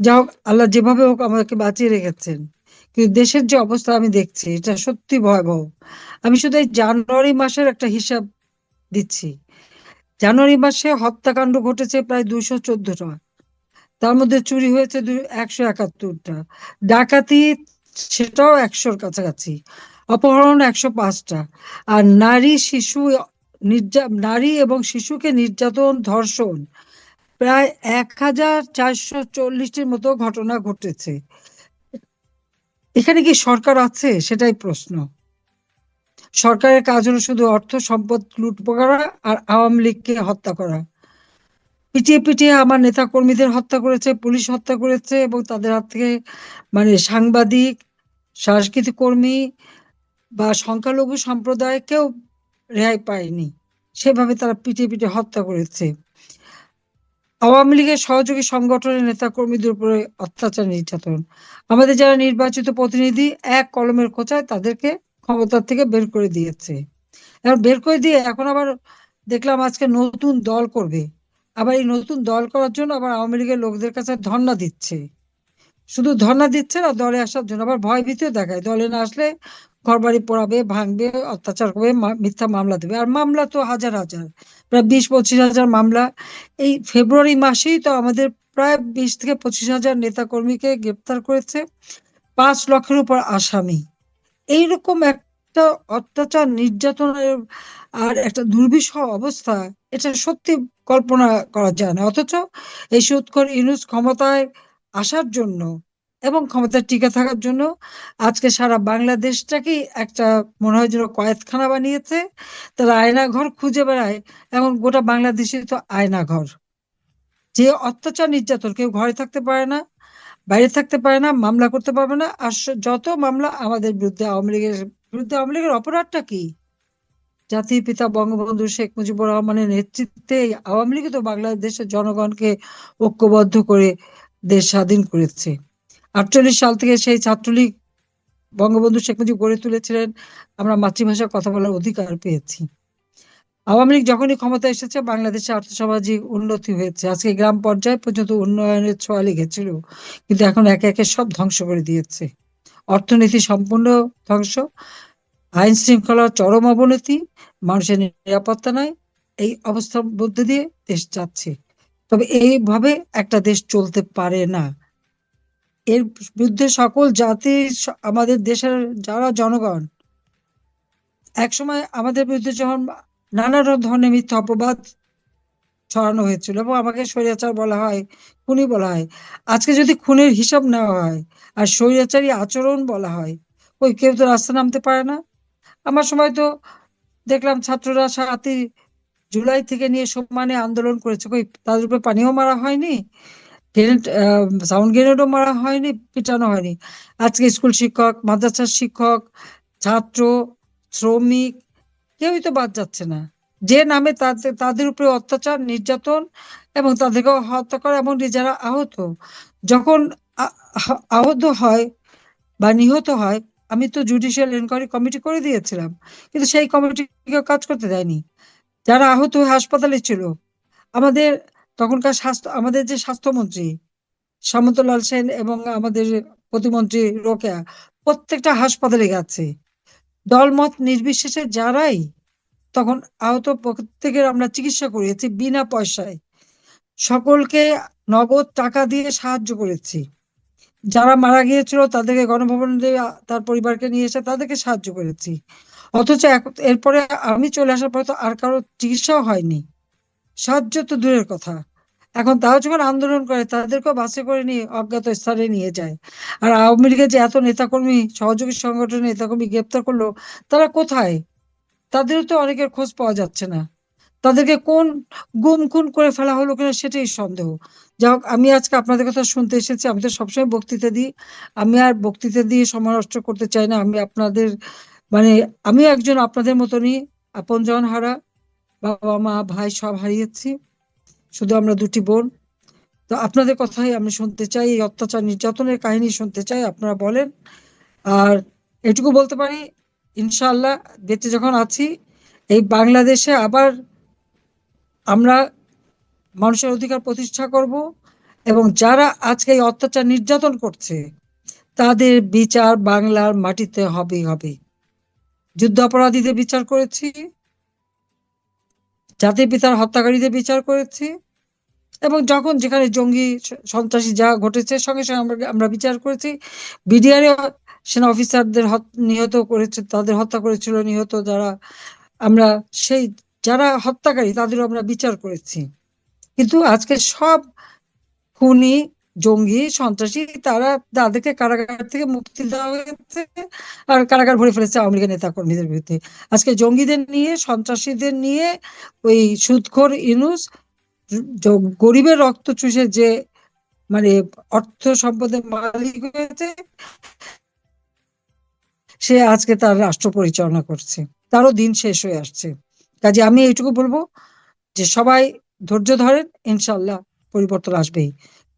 যা হোক, আল্লাহ যেভাবে হোক আমাকে বাঁচিয়ে রেখেছেন। কিন্তু দেশের যে অবস্থা আমি দেখছি, এটা সত্যি ভয়াবহ। আমি শুধু এই জানুয়ারি মাসের একটা হিসাব দিচ্ছি। জানুয়ারি মাসে হত্যাকাণ্ড ঘটেছে প্রায় দুইশো চোদ্দটা তার মধ্যে চুরি হয়েছে একশো একাত্তরটা। ডাকাতি, সেটাও একশোর কাছাকাছি। অপহরণ একশো পাঁচটা। আর নারী, শিশু, নির্যা, নারী এবং শিশুকে নির্যাতন, ধর্ষণ প্রায় এক হাজার চারশো চল্লিশটির মতো ঘটনা ঘটেছে। এখানে কি সরকার আছে? সেটাই প্রশ্ন। সরকারের কাজ হলো শুধু অর্থ সম্পদ লুট করা আর আওয়ামী লীগকে হত্যা করা। পিটিয়ে পিটিয়ে আমার নেতা কর্মীদের হত্যা করেছে, পুলিশ হত্যা করেছে এবং তাদের হাত থেকে মানে সাংবাদিক, সাংস্কৃতিক কর্মী বা সংখ্যালঘু সম্প্রদায় কেউ রেহাই পায়নি। সেভাবে তারা পিটিয়ে পিটিয়ে হত্যা করেছে। আওয়ামী লীগের সহযোগী সংগঠনের নেতা কর্মীদের উপরে অত্যাচার নির্যাতন। আমাদের যারা নির্বাচিত প্রতিনিধি, এক কলমের খোঁচায় তাদেরকে ক্ষমতা থেকে বের করে দিয়েছে। এখন বের করে দিয়ে এখন আবার দেখলাম আজকে নতুন দল করবে। আবার এই নতুন দল করার জন্য আবার আওয়ামী লীগের লোকদের কাছে ধর্ণা দিচ্ছে। শুধু ধর্ণা দিচ্ছে না, দলে আসার জন্য আবার ভয় ভীতিও দেখায়। দলে না আসলে ঘর বাড়ি পোড়াবে, ভাঙবে, অত্যাচার করবে মিথ্যা মামলা দেবে। আর মামলা তো হাজার হাজার, প্রায় বিশ, পঁচিশ হাজার মামলা। এই ফেব্রুয়ারি মাসেই তো আমাদের প্রায় বিশ থেকে পঁচিশ হাজার নেতা কর্মীকে গ্রেপ্তার করেছে পাঁচ লক্ষের উপর আসামি। এইরকম একটা অত্যাচার, নির্যাতনের আর একটা দুর্বিষহ অবস্থা, এটা সত্যি কল্পনা করা যায় না। অথচ এই সুৎখর ইউনুস ক্ষমতায় আসার জন্য এবং ক্ষমতায় টিকে থাকার জন্য আজকে সারা বাংলাদেশটাকেই একটা মনে হয় যেন কয়েতখানা বানিয়েছে। তারা আয়না ঘর খুঁজে বেড়ায় এখন গোটা বাংলাদেশে তো আয়না ঘর যে অত্যাচার নির্যাতন, কেউ ঘরে থাকতে পারে না, বাইরে থাকতে পারে না, মামলা করতে পারবে না, আর যত মামলা আমাদের বিরুদ্ধে, আওয়ামী লীগের বিরুদ্ধে, আওয়ামী লীগের অপরাধটা কি? জাতির পিতা বঙ্গবন্ধু শেখ মুজিবুর রহমানের নেতৃত্বে আওয়ামী লীগ তো বাংলাদেশের জনগণকে ঐক্যবদ্ধ করে দেশ স্বাধীন করেছে। আটচল্লিশ সাল থেকে সেই ছাত্রলীগ বঙ্গবন্ধু শেখ মুজিব গড়ে তুলেছিলেন, আমরা মাতৃভাষায় কথা বলার অধিকার পেয়েছি। আওয়ামী লীগ যখনই ক্ষমতা এসেছে, বাংলাদেশে আর্থসামাজিক উন্নতি হয়েছে। আজকে গ্রাম পর্যায়ে পর্যন্ত উন্নয়নের ছোঁয়া লেগেছিল, কিন্তু এখন একে একে সব ধ্বংস করে দিয়েছে। অর্থনীতি সম্পূর্ণ ধ্বংস, আইন শৃঙ্খলার চরম অবনতি, মানুষের নিরাপত্তা নাই, এই অবস্থার মধ্যে দিয়ে দেশ যাচ্ছে। তবে এইভাবে একটা দেশ চলতে পারে না। এর বিরুদ্ধে সকল জাতি আমাদের দেশের যারা জনগণ, একসময় আমাদের বিরুদ্ধে যখন নানা ধরনের মিথ্যা অপবাদ ছড়ানো হয়েছিল এবং আমাকে স্বৈরাচার বলা হয়, খুনি বলা হয়, আজকে যদি খুনের হিসাব নেওয়া হয় আর স্বৈরাচারী আচরণ বলা হয়, ওই কেউ তো রাস্তা নামতে পারে না। আমার সময় তো দেখলাম ছাত্ররা সাতই জুলাই থেকে নিয়ে সমানে আন্দোলন করেছে। কই, তাদের উপরে পানিও মারা হয়নি সাউন্ড গ্রেনেডও মারা হয়নি, পিটানো হয়নি। আজকে স্কুল শিক্ষক, মাদ্রাসার শিক্ষক, ছাত্র, শ্রমিক, কেউই তো বাদ যাচ্ছে না। যে নামে তাদের তাদের উপরে অত্যাচার, নির্যাতন এবং তাদেরকে হত্যা করা এবং যারা আহত। যখন আহত হয় বা নিহত হয়, আমি তো জুডিশিয়াল এনকোয়ারি কমিটি করে দিয়েছিলাম। কিন্তু সেই কমিটিকে কাজ করতে দেয়নি। যারা আহত হয়ে হাসপাতালে ছিল, আমাদের তখনকার স্বাস্থ্য, আমাদের যে স্বাস্থ্যমন্ত্রী সামন্তলাল সেন এবং আমাদের প্রতিমন্ত্রী রোকেয়া, প্রত্যেকটা হাসপাতালে গেছে। দলমত নির্বিশেষে যারাই তখন আহত, প্রত্যেকের আমরা চিকিৎসা করিয়েছি বিনা পয়সায়। সকলকে নগদ টাকা দিয়ে সাহায্য করেছি। যারা মারা গিয়েছিল তাদেরকে গণভবন দিয়ে, তার পরিবারকে নিয়ে এসে তাদেরকে সাহায্য করেছি। অথচ এরপরে আমি চলে আসার পরে তো আর কারও চিকিৎসাও হয়নি। সাহায্য তো দূরের কথা। এখন তাও যখন আন্দোলন করে, তাদেরকেও বাসে করে নিয়ে অজ্ঞাত স্থানে নিয়ে যায়। আর আওয়ামী লীগের যে এত নেতাকর্মী, সহযোগী সংগঠনের নেতাকর্মী গ্রেপ্তার করল, তারা কোথায়? তাদেরও তো অনেকের খোঁজ পাওয়া যাচ্ছে না। তাদেরকে কোন গুম খুন করে ফেলা হলো কিনা সেটাই সন্দেহ। যাই হোক, আমি আজকে আপনাদের কথা শুনতে এসেছি। আমি তো সবসময় বক্তৃতা দিই। আমি আর বক্তৃতা দিয়ে নষ্ট করতে চাই না। আমি আপনাদের মানে আমি একজন আপনাদের মতনই আপনজন হারা, বাবা মা, ভাই সব হারিয়েছি, শুধু আমরা দুটি বোন। তো আপনাদের কথাই আমি শুনতে চাই, এই অত্যাচার নির্যাতনের কাহিনী শুনতে চাই, আপনারা বলেন। আর এটুকু বলতে পারি ইনশাল্লাহ বেঁচে যখন আছি, এই বাংলাদেশে আবার আমরা মানুষের অধিকার প্রতিষ্ঠা করব এবং যারা আজকে এই অত্যাচার নির্যাতন করছে, তাদের বিচার বাংলার মাটিতে হবেই হবে যুদ্ধ অপরাধীদের বিচার করেছি, জাতির পিতার হত্যাকারীদের বিচার করেছি, এবং যখন যেখানে জঙ্গি সন্ত্রাসী যা ঘটেছে, সঙ্গে সঙ্গে আমরা আমরা বিচার করেছি। বিডিআর সেনা অফিসারদের নিহত করেছে, তাদের হত্যা করেছিল নিহত যারা, আমরা সেই যারা হত্যাকারী তাদেরও আমরা বিচার করেছি। কিন্তু আজকে সব খুনি জঙ্গি, সন্ত্রাসী, তারা তাদেরকে কারাগার থেকে মুক্তি দেওয়া হয়েছে আর কারাগার ভরে ফেলেছে আওয়ামী লীগের নেতা কর্মীদের বিরুদ্ধে। আজকে জঙ্গিদের নিয়ে, সন্ত্রাসীদের নিয়ে ওই সুদখোর ইনুস গরিবের রক্ত চুষে যে মানে অর্থ সম্পদের মালিক হয়েছে, সে আজকে তার রাষ্ট্র পরিচালনা করছে। তারও দিন শেষ হয়ে আসছে। কাজে আমি এইটুকু বলব যে সবাই ধৈর্য ধরেন, ইনশাল্লাহ পরিবর্তন আসবেই।